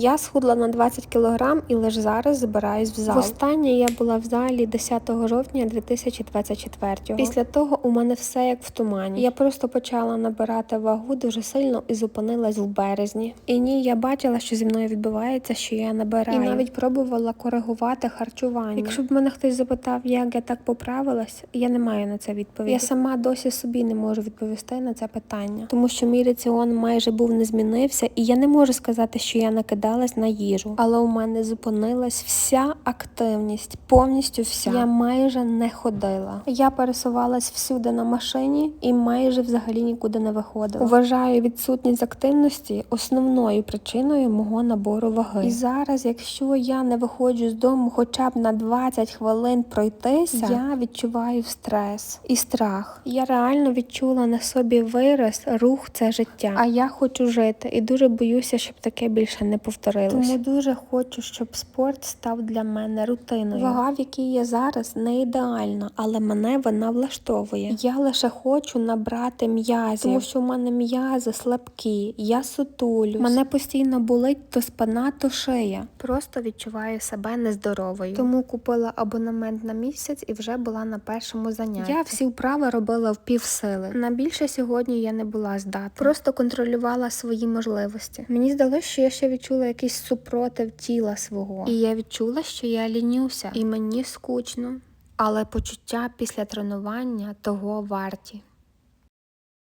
Я схудла на 20 кг і лише зараз збираюсь в зал. Востаннє я була в залі 10 жовтня 2024 Після того у мене все як в тумані. Я просто почала набирати вагу дуже сильно і зупинилась в березні. І ні, я бачила, що зі мною відбувається, що я набираю. І навіть пробувала коригувати харчування. Якщо б мене хтось запитав, як я так поправилась, я не маю на це відповіді. Я сама досі собі не можу відповісти на це питання, тому що мій раціон майже був не змінився, і я не можу сказати, що я накидалась на їжу. Але у мене зупинилась вся активність, повністю вся. Я майже не ходила. Я пересувалась всюди на машині і майже взагалі нікуди не виходила. Вважаю відсутність активності основною причиною мого набору ваги. І зараз, якщо я не виходжу з дому хоча б на 20 хвилин пройтися, я відчуваю стрес і страх. Я реально відчула на собі вираз, рух це життя. А я хочу жити і дуже боюся, щоб таке більше не повторилось. Тому дуже хочу, щоб спорт став для мене рутиною. Вага, в якій я зараз, не ідеальна, але мене вона влаштовує. Я лише хочу набрати м'язів, тому що в мене м'язи слабкі, я сутулюсь. Мене постійно болить то спина, то шия. Просто відчуваю себе нездоровою. Тому купила абонемент на місяць і вже була на першому занятті. Я всі вправи робила в півсили. На більше сьогодні я не була здатна. Просто контролювала свої можливості. Мені здалося, що я ще якийсь супротив тіла свого. І я відчула, що я лінюся, і мені скучно. Але почуття після тренування того варті.